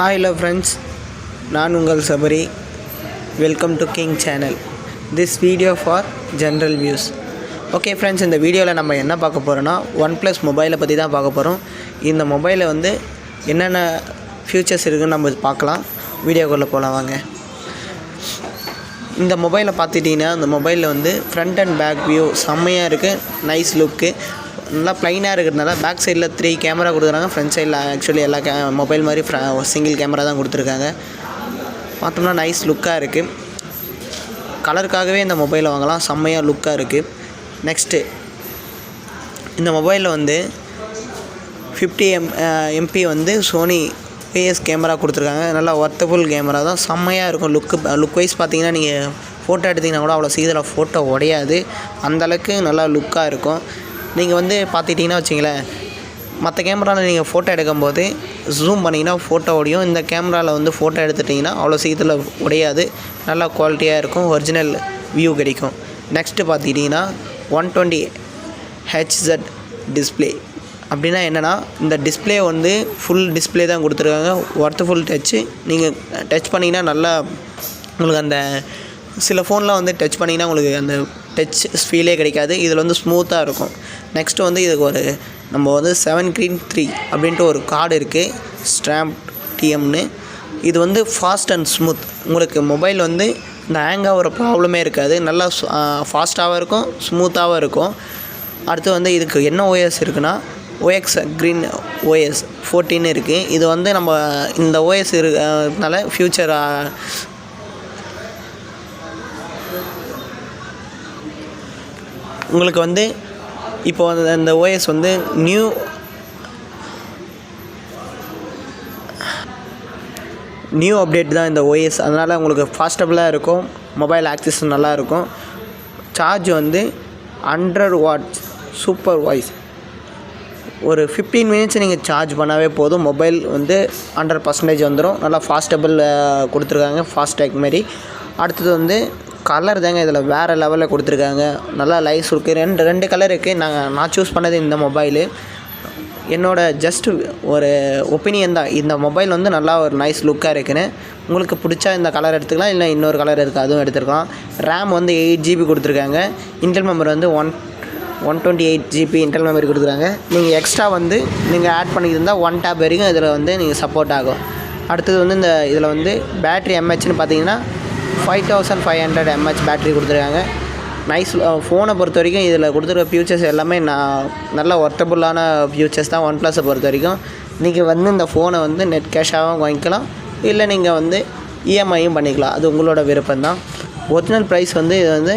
Hi hello friends நான் உங்கள் Sabari. Welcome to king channel this video for general views okay friends இந்த வீடியோவில் நம்ம என்ன பார்க்க போகிறோன்னா ஒன் ப்ளஸ் மொபைலை பற்றி தான் பார்க்க போகிறோம் இந்த மொபைலை வந்து என்னென்ன ஃபியூச்சர்ஸ் இருக்குதுன்னு நம்ம பார்க்கலாம். வீடியோக்குள்ளே போகலாம் வாங்க. இந்த மொபைலை பார்த்துட்டிங்கன்னா அந்த மொபைலில் வந்து ஃப்ரண்ட் அண்ட் பேக் வியூ செம்மையாக இருக்குது நைஸ் லுக்கு நல்லா ப்ளைனாக இருக்கிறதுனால பேக் சைடில் த்ரீ கேமரா கொடுக்குறாங்க. ஃப்ரண்ட் சைடில் ஆக்சுவலி எல்லா கே மொபைல் மாதிரி ஃப்ர சிங்கிள் கேமரா தான் கொடுத்துருக்காங்க. பார்த்தோம்னா நைஸ் லுக்காக இருக்குது கலருக்காகவே இந்த மொபைலை வாங்கலாம். செம்மையாக லுக்காக இருக்குது நெக்ஸ்ட்டு இந்த மொபைலில் வந்து ஃபிஃப்டி எம் எம்பி வந்து சோனி பிஎஸ் கேமரா கொடுத்துருக்காங்க. நல்லா ஒர்த்தபுள் கேமரா தான். செம்மையாக இருக்கும் லுக்கு லுக் வைஸ் பார்த்தீங்கன்னா நீங்கள் ஃபோட்டோ எடுத்திங்கன்னா கூட அவ்வளோ சீக்கிரம் ஃபோட்டோ உடையாது. அந்தளவுக்கு நல்லா லுக்காக இருக்கும். நீங்கள் வந்து பார்த்துட்டிங்கன்னா வச்சிங்களேன் மற்ற கேமராவில் நீங்கள் ஃபோட்டோ எடுக்கும்போது ஜூம் பண்ணிங்கன்னா ஃபோட்டோ உடையும் இந்த கேமராவில் வந்து ஃபோட்டோ எடுத்துட்டிங்கன்னா அவ்வளோ சீக்கிரத்தில் உடையாது. நல்லா குவாலிட்டியாக இருக்கும் ஒரிஜினல் வியூ கிடைக்கும். நெக்ஸ்ட்டு பார்த்துக்கிட்டிங்கன்னா one twenty H Z display அப்படின்னா என்னென்னா இந்த டிஸ்பிளே வந்து ஃபுல் டிஸ்பிளே தான் கொடுத்துருக்காங்க. ஒர்த்து ஃபுல் டச்சு நீங்கள் டச் பண்ணிங்கன்னா நல்லா உங்களுக்கு அந்த சில ஃபோன்லாம் வந்து டச் பண்ணிங்கன்னா உங்களுக்கு அந்த டச் ஃபீலே கிடைக்காது. இதில் வந்து ஸ்மூத்தாக இருக்கும். நெக்ஸ்ட்டு வந்து இதுக்கு ஒரு நம்ம வந்து செவன் க்ரீன் த்ரீ அப்படின்ட்டு ஒரு கார்டு இருக்குது ஸ்ட்ராம்ப் டிஎம்னு இது வந்து ஃபாஸ்ட் அண்ட் ஸ்மூத் உங்களுக்கு மொபைல் வந்து இந்த ஹேங் ஆகிற ப்ராப்ளமே இருக்காது. நல்லா ஃபாஸ்ட்டாகவும் இருக்கும் ஸ்மூத்தாகவும் இருக்கும். அடுத்து வந்து இதுக்கு என்ன ஓஎஸ் இருக்குன்னா ஓஎக்ஸ் க்ரீன் ஓஎஸ் ஃபோர்டீன் இருக்குது இது வந்து நம்ம இந்த ஓஎஸ் இருக்கனால ஃப்யூச்சர் உங்களுக்கு வந்து இப்போ அந்த ஓஎஸ் வந்து நியூ நியூ அப்டேட் தான் இந்த ஓஎஸ் அதனால் உங்களுக்கு ஃபாஸ்டபுளாக இருக்கும். மொபைல் ஆக்சஸ் நல்லாயிருக்கும். சார்ஜ் வந்து ஹண்ட்ரட் வாட்ஸ் சூப்பர் வாய்ஸ் ஒரு ஃபிஃப்டீன் மினிட்ஸ் நீங்கள் சார்ஜ் பண்ணாவே போதும். மொபைல் வந்து ஹண்ட்ரட் பர்சன்டேஜ் வந்துடும் நல்லா ஃபாஸ்டபிள் கொடுத்துருக்காங்க. ஃபாஸ்டேக் மாரி. அடுத்தது வந்து கலர் தாங்க இதில் வேறு லெவலில் கொடுத்துருக்காங்க. நல்லா லைஸ் இருக்குது ரெண்டு ரெண்டு கலர் இருக்குது நாங்கள் நான் சூஸ் பண்ணது இந்த மொபைலு என்னோடய ஜஸ்ட்டு ஒரு ஒப்பீனியன் தான். இந்த மொபைல் வந்து நல்லா ஒரு நைஸ் லுக்காக இருக்குன்னு. உங்களுக்கு பிடிச்சா இந்த கலர் எடுத்துக்கலாம் இல்லை இன்னொரு கலர் இருக்குது அதுவும் எடுத்துக்கலாம். ரேம் வந்து எயிட் ஜிபி கொடுத்துருக்காங்க. இன்டெல் மெமரி வந்து one one twenty eight GB internal memory கொடுத்துருக்காங்க. நீங்கள் எக்ஸ்ட்ரா வந்து நீங்கள் ஆட் பண்ணியிருந்தால் ஒன் டேப் வரைக்கும் இதில் வந்து நீங்கள் சப்போர்ட் ஆகும். அடுத்தது வந்து இந்த இதில் வந்து பேட்ரி எம்ஹெச்னு பார்த்தீங்கன்னா five thousand five hundred M H battery கொடுத்துருக்காங்க. நைஸ் ஃபோனை uh, பொறுத்த வரைக்கும் இதில் கொடுத்துருக்க ஃபியூச்சர்ஸ் எல்லாமே நான் நல்ல ஒர்த்தபுளான ஃபியூச்சர்ஸ் தான் ஒன் ப்ளஸை பொறுத்த வரைக்கும் நீங்கள் வந்து இந்த ஃபோனை வந்து நெட் கேஷாகவும் வாங்கிக்கலாம். இல்லை நீங்கள் வந்து இஎம்ஐயும் பண்ணிக்கலாம். அது உங்களோட விருப்பம் தான் ஒரிஜினல் ப்ரைஸ் வந்து இது வந்து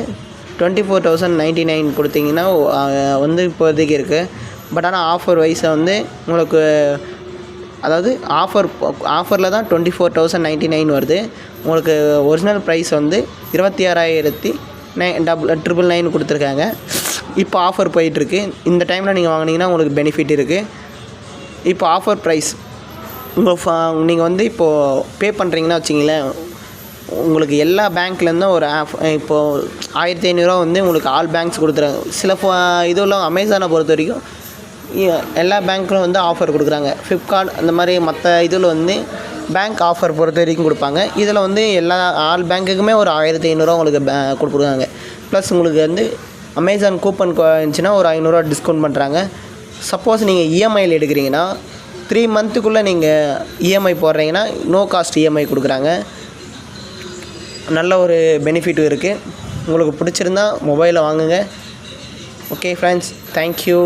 twenty four thousand ninety nine கொடுத்தீங்கன்னா uh, வந்து இப்போதைக்கு இருக்குது பட் ஆனால் ஆஃபர் வைஸை வந்து உங்களுக்கு அதாவது ஆஃபர் ஆஃபரில் தான் twenty four thousand ninety nine வருது. உங்களுக்கு ஒரிஜினல் ப்ரைஸ் வந்து இருபத்தி ஆறாயிரத்தி நைன் டபுள் ட்ரிபிள் நைன் கொடுத்துருக்காங்க. இப்போ ஆஃபர் போயிட்டுருக்கு. இந்த டைமில் நீங்கள் வாங்கினீங்கன்னா உங்களுக்கு பெனிஃபிட் இருக்குது இப்போ ஆஃபர் ப்ரைஸ் உங்கள் ஃபா நீங்கள் வந்து இப்போது பே பண்ணுறீங்கன்னா வச்சிங்களேன் உங்களுக்கு எல்லா பேங்க்லேருந்தும் ஒரு ஆஃப் இப்போது ஆயிரத்தி ஐநூறுரூவா வந்து உங்களுக்கு ஆல் பேங்க்ஸ் கொடுத்துறாங்க சில ஃபோ இதெல்லாம் அமேசானை பொறுத்த வரைக்கும் எல்லா பேங்க்கும் வந்து ஆஃபர் கொடுக்குறாங்க. ஃப்ளிப்கார்ட் அந்த மாதிரி மற்ற இதில் வந்து பேங்க் ஆஃபர் பொறுத்த வரைக்கும் கொடுப்பாங்க. இதில் வந்து எல்லா ஆல் பேங்க்குக்குமே ஒரு ஆயிரத்தி ஐநூறுரூவா உங்களுக்கு பே கொடுக்குறாங்க. ப்ளஸ் உங்களுக்கு வந்து அமேசான் கூப்பன் இருந்துச்சுன்னா ஒரு ஐநூறுரூவா டிஸ்கவுண்ட் பண்ணுறாங்க சப்போஸ் நீங்கள் இஎம்ஐயில் எடுக்கிறீங்கன்னா த்ரீ மந்த்துக்குள்ளே நீங்கள் இஎம்ஐ போடுறீங்கன்னா நோ காஸ்ட் இஎம்ஐ கொடுக்குறாங்க. நல்ல ஒரு பெனிஃபிட்டும் இருக்குது உங்களுக்கு பிடிச்சிருந்தா மொபைலை வாங்குங்க. Okay friends thank you